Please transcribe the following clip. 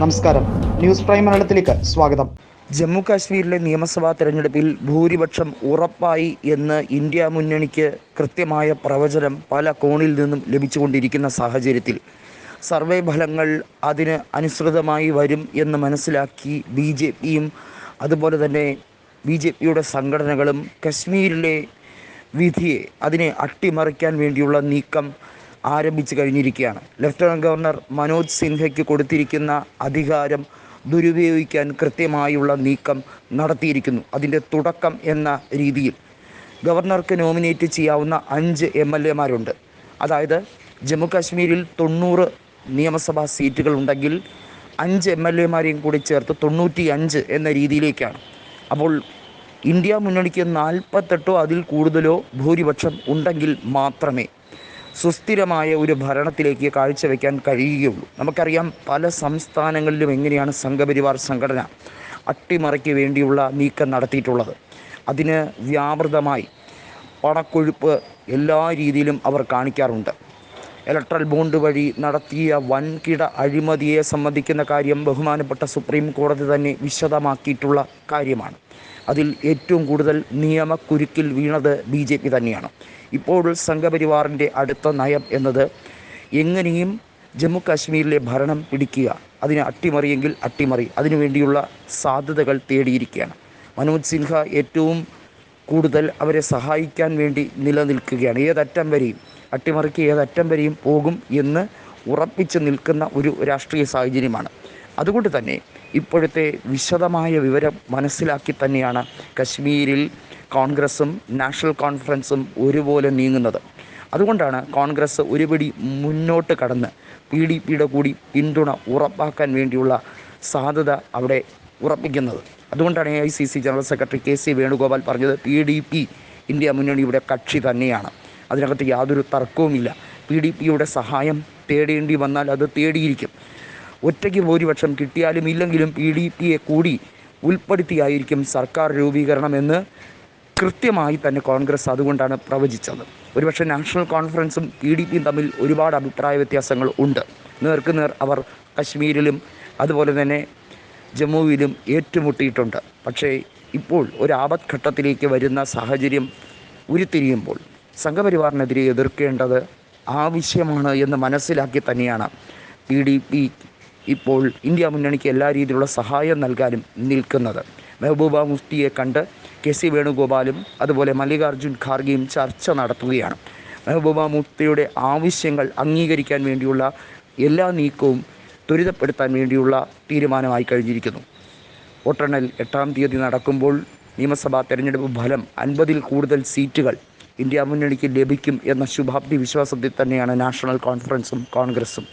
നമസ്കാരം. News prime മലയാളത്തിലേക്ക് സ്വാഗതം. ജമ്മു കാശ്മീരിലെ നിയമസഭാ തെരഞ്ഞെടുപ്പിൽ ഭൂരിപക്ഷം ഉറപ്പായി എന്ന് ഇന്ത്യ മുന്നണിക്ക് കൃത്യമായ പ്രവചനം പല കോണിൽ നിന്നും ലഭിച്ചുകൊണ്ടിരിക്കുന്ന സാഹചര്യത്തിൽ. സർവേ ഫലങ്ങൾ അതിന് അനുസൃതമായി വരും എന്ന് മനസ്സിലാക്കി ബി ജെ പിയും അതുപോലെ തന്നെ ബി ജെ പിയുടെ സംഘടനകളും കശ്മീരിലെ വിധിയെ അതിനെ അട്ടിമറിക്കാൻ വേണ്ടിയുള്ള നീക്കം ആരംഭിച്ചു കഴിഞ്ഞിരിക്കുകയാണ്. ലഫ്റ്റനന്റ് ഗവർണർ മനോജ് സിൻഹയ്ക്ക് കൊടുത്തിരിക്കുന്ന അധികാരം ദുരുപയോഗിക്കാൻ കൃത്യമായുള്ള നീക്കം നടത്തിയിരിക്കുന്നു. അതിന്റെ തുടക്കം എന്ന രീതിയിൽ ഗവർണർക്ക് നോമിനേറ്റ് ചെയ്യാവുന്ന അഞ്ച് എം എൽ എമാരുണ്ട് അതായത് ജമ്മുകാശ്മീരിൽ തൊണ്ണൂറ് നിയമസഭാ സീറ്റുകൾ ഉണ്ടെങ്കിൽ അഞ്ച് എം എൽ എമാരെയും കൂടി ചേർത്ത് തൊണ്ണൂറ്റി അഞ്ച് എന്ന രീതിയിലേക്കാണ്. അപ്പോൾ ഇന്ത്യ മുന്നണിക്ക് നാൽപ്പത്തെട്ടോ അതിൽ കൂടുതലോ ഭൂരിപക്ഷം ഉണ്ടെങ്കിൽ മാത്രമേ സുസ്ഥിരമായ ഒരു ഭരണത്തിലേക്ക് കാഴ്ചവെക്കാൻ കഴിയുകയുള്ളൂ. നമുക്കറിയാം പല സംസ്ഥാനങ്ങളിലും എങ്ങനെയാണ് സംഘപരിവാർ സംഘടന അട്ടിമറിക്ക് വേണ്ടിയുള്ള നീക്കം നടത്തിയിട്ടുള്ളത്. അതിന് വ്യാപൃതമായി പണക്കൊഴുപ്പ് എല്ലാ രീതിയിലും അവർ കാണിക്കാറുണ്ട്. ഇലക്ട്രൽ ബോണ്ട് വഴി നടത്തിയ വൻകിട അഴിമതിയെ സംബന്ധിക്കുന്ന കാര്യം ബഹുമാനപ്പെട്ട സുപ്രീം കോടതി തന്നെ വിശദമാക്കിയിട്ടുള്ള കാര്യമാണ്. അതിൽ ഏറ്റവും കൂടുതൽ നിയമക്കുരുക്കിൽ വീണത് ബി ജെ പി തന്നെയാണ്. ഇപ്പോൾ സംഘപരിവാറിന്റെ അടുത്ത നയം എന്നത് എങ്ങനെയും ജമ്മു കാശ്മീരിലെ ഭരണം പിടിക്കുക അതിനെ അട്ടിമറിയെങ്കിൽ അട്ടിമറി അതിനുവേണ്ടിയുള്ള സാധ്യതകൾ തേടിയിരിക്കുകയാണ്. മനോജ് സിൻഹ ഏറ്റവും കൂടുതൽ അവരെ സഹായിക്കാൻ വേണ്ടി നിലനിൽക്കുകയാണ്. ഏതറ്റം വരെയും അട്ടിമറിക്ക് ഏതറ്റം വരെയും പോകും എന്ന് ഉറപ്പിച്ച് നിൽക്കുന്ന ഒരു രാഷ്ട്രീയ സാഹചര്യമാണ്. അതുകൊണ്ട് തന്നെ ഇപ്പോഴത്തെ വിശദമായ വിവരം മനസ്സിലാക്കി തന്നെയാണ് കശ്മീരിൽ കോൺഗ്രസും നാഷണൽ കോൺഫറൻസും ഒരുപോലെ നീങ്ങുന്നത്. അതുകൊണ്ടാണ് കോൺഗ്രസ് ഒരുപടി മുന്നോട്ട് കടന്ന് പി ഡി പിയുടെ കൂടി പിന്തുണ ഉറപ്പാക്കാൻ വേണ്ടിയുള്ള സാധ്യത അവിടെ ഉറപ്പിക്കുന്നത്. അതുകൊണ്ടാണ് A I C C general secretary K C Venugopal പറഞ്ഞത് പി ഡി പി ഇന്ത്യ മുന്നണിയുടെ കക്ഷി തന്നെയാണ്. അതിനകത്ത് യാതൊരു തർക്കവുമില്ല. പി ഡി പിയുടെ സഹായം തേടേണ്ടി വന്നാൽ അത് തേടിയിരിക്കും. ഒറ്റയ്ക്ക് ഭൂരിപക്ഷം കിട്ടിയാലും ഇല്ലെങ്കിലും പി ഡി പിയെ കൂടി ഉൾപ്പെടുത്തിയായിരിക്കും സർക്കാർ രൂപീകരണമെന്ന് കൃത്യമായി തന്നെ കോൺഗ്രസ് അതുകൊണ്ടാണ് പ്രവചിച്ചത്. ഒരുപക്ഷെ നാഷണൽ കോൺഫറൻസും പി ഡി പിയും തമ്മിൽ ഒരുപാട് അഭിപ്രായ വ്യത്യാസങ്ങൾ ഉണ്ട്. നേർക്ക് നേർ അവർ കശ്മീരിലും അതുപോലെ തന്നെ ജമ്മുവിലും ഏറ്റുമുട്ടിയിട്ടുണ്ട്. പക്ഷേ ഇപ്പോൾ ഒരു ആപത്ഘട്ടത്തിലേക്ക് വരുന്ന സാഹചര്യം ഉരുത്തിരിയുമ്പോൾ സംഘപരിവാറിനെതിരെ എതിർക്കേണ്ടത് ആവശ്യമാണ് എന്ന് മനസ്സിലാക്കി തന്നെയാണ്. പി ഡി പി ഇപ്പോൾ ഇന്ത്യ മുന്നണിക്ക് എല്ലാ രീതിയിലുള്ള സഹായം നൽകാനും നിൽക്കുന്നത്. മെഹബൂബ മുഫ്തിയെ കണ്ട് കെ സി വേണുഗോപാലും അതുപോലെ മല്ലികാർജുൻ ഖാർഗെയും ചർച്ച നടത്തുകയാണ്. മെഹബൂബ മുഫ്തിയുടെ ആവശ്യങ്ങൾ അംഗീകരിക്കാൻ വേണ്ടിയുള്ള എല്ലാ നീക്കവും ത്വരിതപ്പെടുത്താൻ വേണ്ടിയുള്ള തീരുമാനമായി കഴിഞ്ഞിരിക്കുന്നു. വോട്ടെണ്ണൽ എട്ടാം തീയതി നടക്കുമ്പോൾ നിയമസഭാ തെരഞ്ഞെടുപ്പ് ഫലം അൻപതിൽ കൂടുതൽ സീറ്റുകൾ ഇന്ത്യ മുന്നണിക്ക് ലഭിക്കും എന്ന ശുഭാപ്തി വിശ്വാസത്തിൽ തന്നെയാണ് നാഷണൽ കോൺഫറൻസും കോൺഗ്രസും.